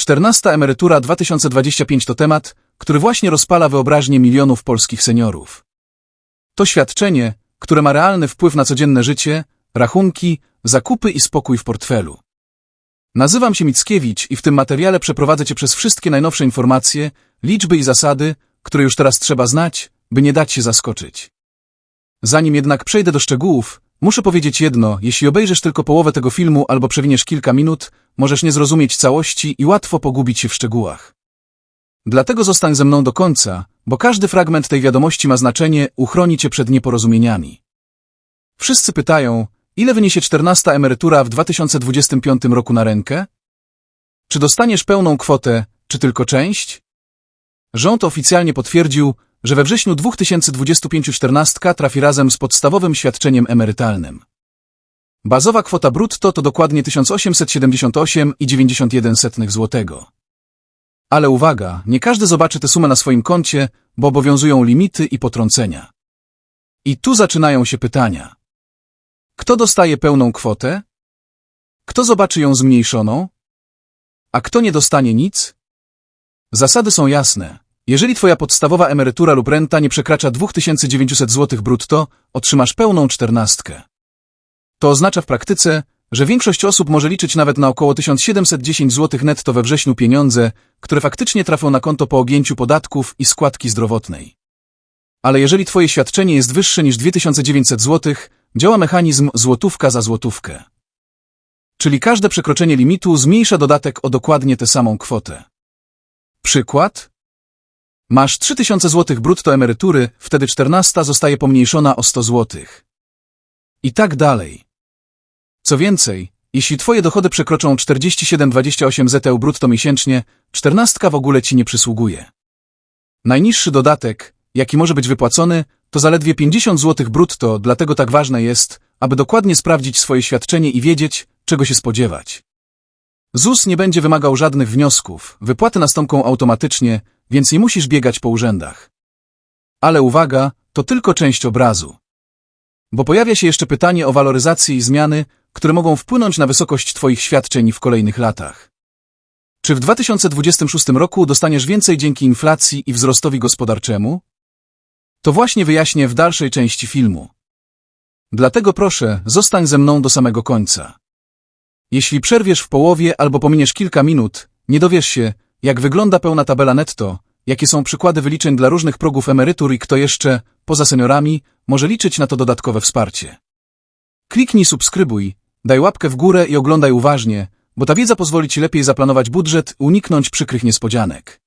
Czternasta emerytura 2025 to temat, który właśnie rozpala wyobraźnię milionów polskich seniorów. To świadczenie, które ma realny wpływ na codzienne życie, rachunki, zakupy i spokój w portfelu. Nazywam się Mickiewicz i w tym materiale przeprowadzę Cię przez wszystkie najnowsze informacje, liczby i zasady, które już teraz trzeba znać, by nie dać się zaskoczyć. Zanim jednak przejdę do szczegółów, muszę powiedzieć jedno, jeśli obejrzysz tylko połowę tego filmu albo przewiniesz kilka minut, możesz nie zrozumieć całości i łatwo pogubić się w szczegółach. Dlatego zostań ze mną do końca, bo każdy fragment tej wiadomości ma znaczenie, uchroni Cię przed nieporozumieniami. Wszyscy pytają, ile wyniesie 14 emerytura w 2025 roku na rękę? Czy dostaniesz pełną kwotę, czy tylko część? Rząd oficjalnie potwierdził, że we wrześniu 2025 czternastka trafi razem z podstawowym świadczeniem emerytalnym. Bazowa kwota brutto to dokładnie 1878,91 zł. Ale uwaga, nie każdy zobaczy tę sumę na swoim koncie, bo obowiązują limity i potrącenia. I tu zaczynają się pytania. Kto dostaje pełną kwotę? Kto zobaczy ją zmniejszoną? A kto nie dostanie nic? Zasady są jasne. Jeżeli twoja podstawowa emerytura lub renta nie przekracza 2900 zł brutto, otrzymasz pełną czternastkę. To oznacza w praktyce, że większość osób może liczyć nawet na około 1710 zł netto we wrześniu pieniądze, które faktycznie trafią na konto po objęciu podatków i składki zdrowotnej. Ale jeżeli twoje świadczenie jest wyższe niż 2900 zł, działa mechanizm złotówka za złotówkę. Czyli każde przekroczenie limitu zmniejsza dodatek o dokładnie tę samą kwotę. Przykład? Masz 3000 zł brutto emerytury, wtedy 14 zostaje pomniejszona o 100 zł. I tak dalej. Co więcej, jeśli twoje dochody przekroczą 47,28 ZEU brutto miesięcznie, 14 w ogóle ci nie przysługuje. Najniższy dodatek, jaki może być wypłacony, to zaledwie 50 zł brutto, dlatego tak ważne jest, aby dokładnie sprawdzić swoje świadczenie i wiedzieć, czego się spodziewać. ZUS nie będzie wymagał żadnych wniosków, wypłaty nastąpią automatycznie, więc nie musisz biegać po urzędach. Ale uwaga, to tylko część obrazu. Bo pojawia się jeszcze pytanie o waloryzację i zmiany, które mogą wpłynąć na wysokość Twoich świadczeń w kolejnych latach. Czy w 2026 roku dostaniesz więcej dzięki inflacji i wzrostowi gospodarczemu? To właśnie wyjaśnię w dalszej części filmu. Dlatego proszę, zostań ze mną do samego końca. Jeśli przerwiesz w połowie albo pominiesz kilka minut, nie dowiesz się, jak wygląda pełna tabela netto, jakie są przykłady wyliczeń dla różnych progów emerytur i kto jeszcze, poza seniorami, może liczyć na to dodatkowe wsparcie. Kliknij subskrybuj, daj łapkę w górę i oglądaj uważnie, bo ta wiedza pozwoli Ci lepiej zaplanować budżet uniknąć przykrych niespodzianek.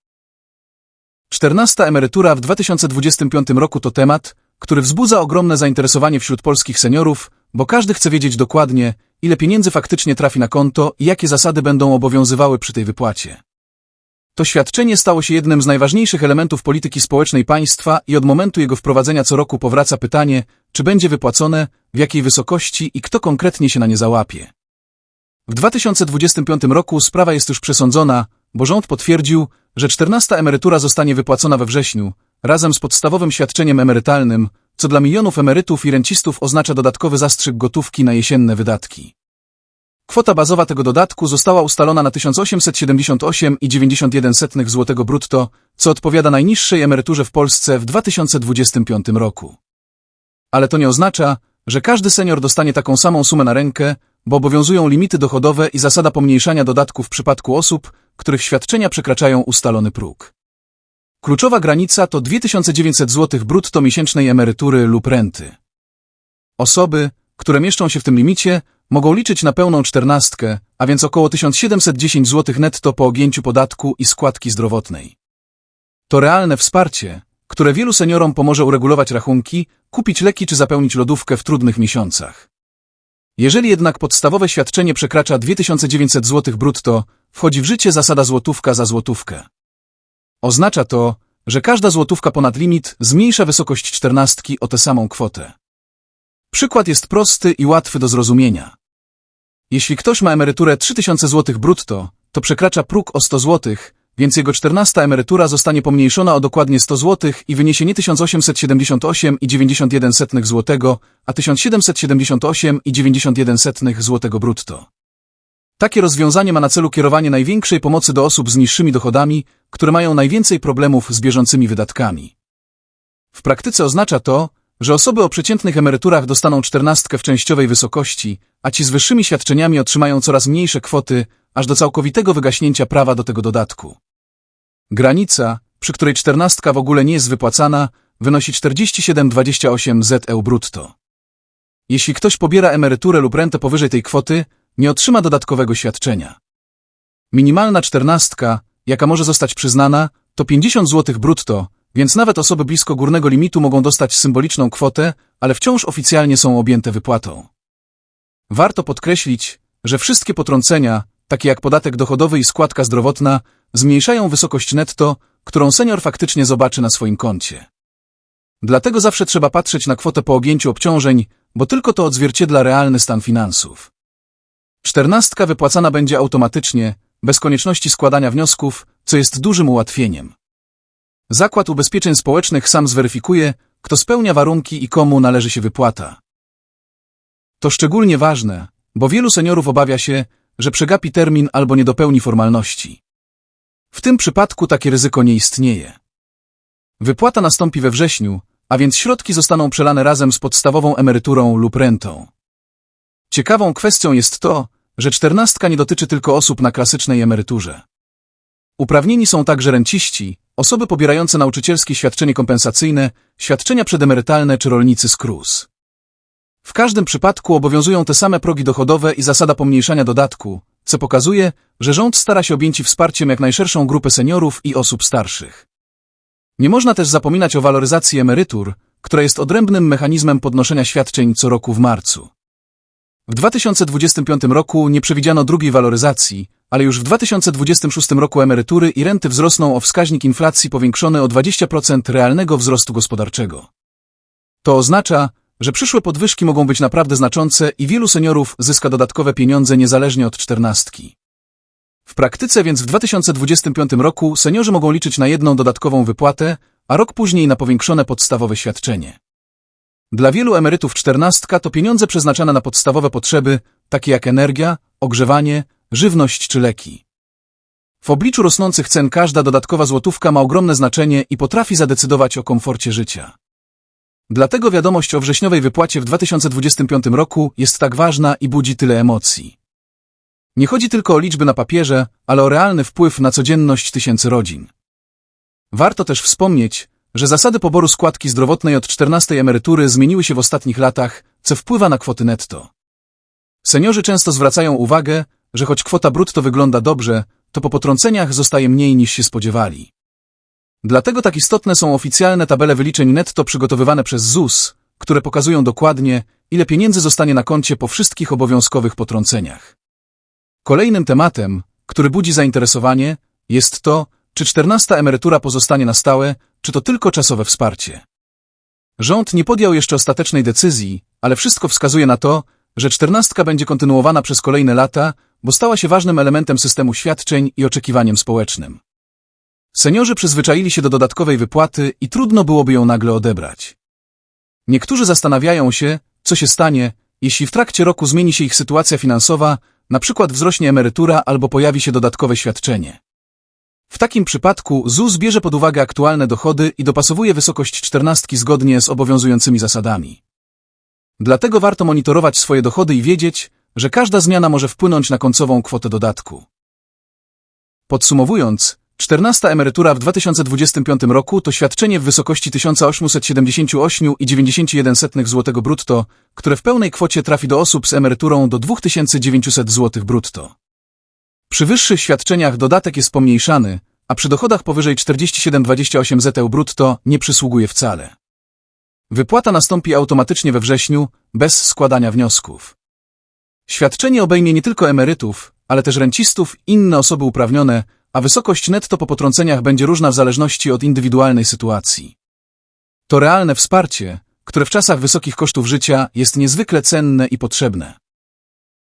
Czternasta emerytura w 2025 roku to temat, który wzbudza ogromne zainteresowanie wśród polskich seniorów, bo każdy chce wiedzieć dokładnie, ile pieniędzy faktycznie trafi na konto i jakie zasady będą obowiązywały przy tej wypłacie. To świadczenie stało się jednym z najważniejszych elementów polityki społecznej państwa i od momentu jego wprowadzenia co roku powraca pytanie, czy będzie wypłacone, w jakiej wysokości i kto konkretnie się na nie załapie. W 2025 roku sprawa jest już przesądzona, bo rząd potwierdził, że 14 emerytura zostanie wypłacona we wrześniu, razem z podstawowym świadczeniem emerytalnym, co dla milionów emerytów i rencistów oznacza dodatkowy zastrzyk gotówki na jesienne wydatki. Kwota bazowa tego dodatku została ustalona na 1878,91 zł brutto, co odpowiada najniższej emeryturze w Polsce w 2025 roku. Ale to nie oznacza, że każdy senior dostanie taką samą sumę na rękę, bo obowiązują limity dochodowe i zasada pomniejszania dodatków w przypadku osób, których świadczenia przekraczają ustalony próg. Kluczowa granica to 2900 zł brutto miesięcznej emerytury lub renty. Osoby, które mieszczą się w tym limicie, mogą liczyć na pełną czternastkę, a więc około 1710 zł netto po ogięciu podatku i składki zdrowotnej. To realne wsparcie, które wielu seniorom pomoże uregulować rachunki, kupić leki czy zapełnić lodówkę w trudnych miesiącach. Jeżeli jednak podstawowe świadczenie przekracza 2900 zł brutto, wchodzi w życie zasada złotówka za złotówkę. Oznacza to, że każda złotówka ponad limit zmniejsza wysokość czternastki o tę samą kwotę. Przykład jest prosty i łatwy do zrozumienia. Jeśli ktoś ma emeryturę 3000 zł brutto, to przekracza próg o 100 zł, więc jego 14 emerytura zostanie pomniejszona o dokładnie 100 zł i wyniesie nie 1878,91 zł, a 1778,91 zł brutto. Takie rozwiązanie ma na celu kierowanie największej pomocy do osób z niższymi dochodami, które mają najwięcej problemów z bieżącymi wydatkami. W praktyce oznacza to, że osoby o przeciętnych emeryturach dostaną czternastkę w częściowej wysokości, a ci z wyższymi świadczeniami otrzymają coraz mniejsze kwoty, aż do całkowitego wygaśnięcia prawa do tego dodatku. Granica, przy której czternastka w ogóle nie jest wypłacana, wynosi 47,28 ZEU brutto. Jeśli ktoś pobiera emeryturę lub rentę powyżej tej kwoty, nie otrzyma dodatkowego świadczenia. Minimalna czternastka, jaka może zostać przyznana, to 50 zł brutto, więc nawet osoby blisko górnego limitu mogą dostać symboliczną kwotę, ale wciąż oficjalnie są objęte wypłatą. Warto podkreślić, że wszystkie potrącenia, takie jak podatek dochodowy i składka zdrowotna, zmniejszają wysokość netto, którą senior faktycznie zobaczy na swoim koncie. Dlatego zawsze trzeba patrzeć na kwotę po objęciu obciążeń, bo tylko to odzwierciedla realny stan finansów. Czternastka wypłacana będzie automatycznie, bez konieczności składania wniosków, co jest dużym ułatwieniem. Zakład Ubezpieczeń Społecznych sam zweryfikuje, kto spełnia warunki i komu należy się wypłata. To szczególnie ważne, bo wielu seniorów obawia się, że przegapi termin albo nie dopełni formalności. W tym przypadku takie ryzyko nie istnieje. Wypłata nastąpi we wrześniu, a więc środki zostaną przelane razem z podstawową emeryturą lub rentą. Ciekawą kwestią jest to, że czternastka nie dotyczy tylko osób na klasycznej emeryturze. Uprawnieni są także renciści, osoby pobierające nauczycielskie świadczenie kompensacyjne, świadczenia przedemerytalne czy rolnicy z KRUS. W każdym przypadku obowiązują te same progi dochodowe i zasada pomniejszania dodatku, co pokazuje, że rząd stara się objęci wsparciem jak najszerszą grupę seniorów i osób starszych. Nie można też zapominać o waloryzacji emerytur, która jest odrębnym mechanizmem podnoszenia świadczeń co roku w marcu. W 2025 roku nie przewidziano drugiej waloryzacji, ale już w 2026 roku emerytury i renty wzrosną o wskaźnik inflacji powiększony o 20% realnego wzrostu gospodarczego. To oznacza, że przyszłe podwyżki mogą być naprawdę znaczące i wielu seniorów zyska dodatkowe pieniądze niezależnie od czternastki. W praktyce więc w 2025 roku seniorzy mogą liczyć na jedną dodatkową wypłatę, a rok później na powiększone podstawowe świadczenie. Dla wielu emerytów czternastka to pieniądze przeznaczane na podstawowe potrzeby, takie jak energia, ogrzewanie, żywność czy leki. W obliczu rosnących cen każda dodatkowa złotówka ma ogromne znaczenie i potrafi zadecydować o komforcie życia. Dlatego wiadomość o wrześniowej wypłacie w 2025 roku jest tak ważna i budzi tyle emocji. Nie chodzi tylko o liczby na papierze, ale o realny wpływ na codzienność tysięcy rodzin. Warto też wspomnieć, że zasady poboru składki zdrowotnej od 14 emerytury zmieniły się w ostatnich latach, co wpływa na kwoty netto. Seniorzy często zwracają uwagę, że choć kwota brutto wygląda dobrze, to po potrąceniach zostaje mniej niż się spodziewali. Dlatego tak istotne są oficjalne tabele wyliczeń netto przygotowywane przez ZUS, które pokazują dokładnie, ile pieniędzy zostanie na koncie po wszystkich obowiązkowych potrąceniach. Kolejnym tematem, który budzi zainteresowanie, jest to, czy czternasta emerytura pozostanie na stałe, czy to tylko czasowe wsparcie. Rząd nie podjął jeszcze ostatecznej decyzji, ale wszystko wskazuje na to, że czternastka będzie kontynuowana przez kolejne lata, bo stała się ważnym elementem systemu świadczeń i oczekiwaniem społecznym. Seniorzy przyzwyczaili się do dodatkowej wypłaty i trudno byłoby ją nagle odebrać. Niektórzy zastanawiają się, co się stanie, jeśli w trakcie roku zmieni się ich sytuacja finansowa, na przykład wzrośnie emerytura albo pojawi się dodatkowe świadczenie. W takim przypadku ZUS bierze pod uwagę aktualne dochody i dopasowuje wysokość czternastki zgodnie z obowiązującymi zasadami. Dlatego warto monitorować swoje dochody i wiedzieć, że każda zmiana może wpłynąć na końcową kwotę dodatku. Podsumowując, 14 emerytura w 2025 roku to świadczenie w wysokości 1878,91 zł brutto, które w pełnej kwocie trafi do osób z emeryturą do 2900 zł brutto. Przy wyższych świadczeniach dodatek jest pomniejszany, a przy dochodach powyżej 47,28 ZEU brutto nie przysługuje wcale. Wypłata nastąpi automatycznie we wrześniu, bez składania wniosków. Świadczenie obejmie nie tylko emerytów, ale też rencistów inne osoby uprawnione, a wysokość netto po potrąceniach będzie różna w zależności od indywidualnej sytuacji. To realne wsparcie, które w czasach wysokich kosztów życia jest niezwykle cenne i potrzebne.